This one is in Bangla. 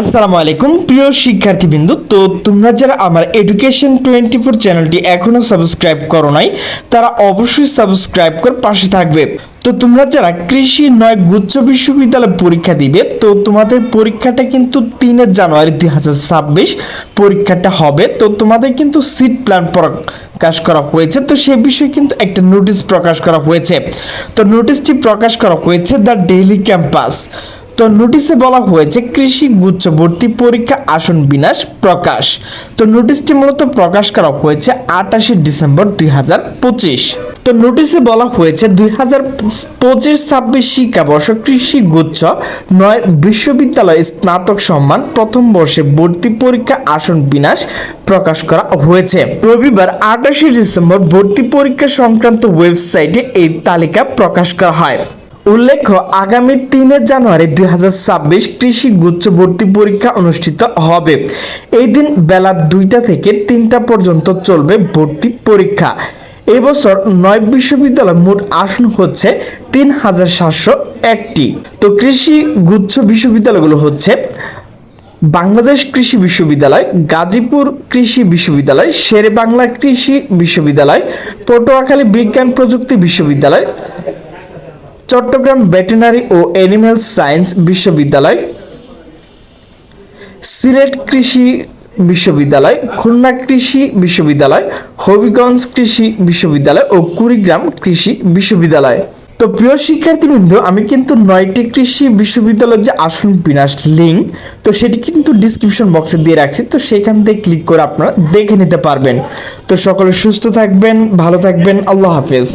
আসসালামু আলাইকুম, প্রিয় শিক্ষার্থীবৃন্দু। তো তোমরা যারা আমার এডুকেশন টোয়েন্টি ফোর চ্যানেলটি এখনও সাবস্ক্রাইব করো নাই, তারা অবশ্যই সাবস্ক্রাইব করে পাশে থাকবে। তো তোমরা যারা কৃষি নয়, গুচ্ছ বিশ্ববিদ্যালয় পরীক্ষা দিবে, তো তোমাদের পরীক্ষাটা কিন্তু তিনের জানুয়ারি দুই হাজার ছাব্বিশ পরীক্ষাটা হবে। তো তোমাদের কিন্তু সিট প্ল্যান প্রকাশ করা হয়েছে। তো সে বিষয়ে কিন্তু একটা নোটিশ প্রকাশ করা হয়েছে। তো নোটিশটি প্রকাশ করা হয়েছে দ্য ডেইলি ক্যাম্পাস তো নোটিশে বলা হয়েছে, কৃষি গুচ্ছ ভর্তি পরীক্ষা আসন বিনাশ, প্রকাশ। তো নোটিশটি মূলত প্রকাশ করা হয়েছে আটাশে ডিসেম্বর দুই হাজার পঁচিশ। তো নোটিশে বলা হয়েছে, দুই হাজার পঁচিশ, ছাব্বিশ শিক্ষাবর্ষ কৃষি গুচ্ছ নয় বিশ্ববিদ্যালয় স্নাতক সম্মান প্রথম বর্ষে ভর্তি পরীক্ষা আসন বিনাশ প্রকাশ করা হয়েছে। রবিবার আটাশে ডিসেম্বর ভর্তি পরীক্ষা সংক্রান্ত ওয়েবসাইটে এই তালিকা প্রকাশ করা হয়। উল্লেখ্য, আগামী তিনে জানুয়ারি দুই হাজার ছাব্বিশ কৃষি গুচ্ছ ভর্তি পরীক্ষা অনুষ্ঠিত হবে। এই দিন বেলা দুইটা থেকে তিনটা পর্যন্ত চলবে ভর্তি পরীক্ষা। এবছর নয় বিশ্ববিদ্যালয় মোট আসন হচ্ছে তিন হাজার সাতশো একটি। তো কৃষি গুচ্ছ বিশ্ববিদ্যালয়গুলো হচ্ছে বাংলাদেশ কৃষি বিশ্ববিদ্যালয়, গাজীপুর কৃষি বিশ্ববিদ্যালয় শেরে বাংলা কৃষি বিশ্ববিদ্যালয়, পটুয়াখালী বিজ্ঞান প্রযুক্তি বিশ্ববিদ্যালয় চট্টগ্রাম ভেটেনারি ও অ্যানিম্যাল সায়েন্স বিশ্ববিদ্যালয়, সিলেট কৃষি বিশ্ববিদ্যালয়, খুলনা কৃষি বিশ্ববিদ্যালয়, হবিগঞ্জ কৃষি বিশ্ববিদ্যালয় ও কুড়িগ্রাম কৃষি বিশ্ববিদ্যালয়। তো প্রিয় শিক্ষার্থীবৃন্দ, আমি কিন্তু নয়টি কৃষি বিশ্ববিদ্যালয়ের যে আসন বিনাশ লিঙ্ক তো সেটি কিন্তু ডিসক্রিপশন বক্সে দিয়ে রাখছি। তো সেখান থেকে ক্লিক করে আপনারা দেখে নিতে পারবেন। তো সকলে সুস্থ থাকবেন, ভালো থাকবেন, আল্লাহ হাফেজ।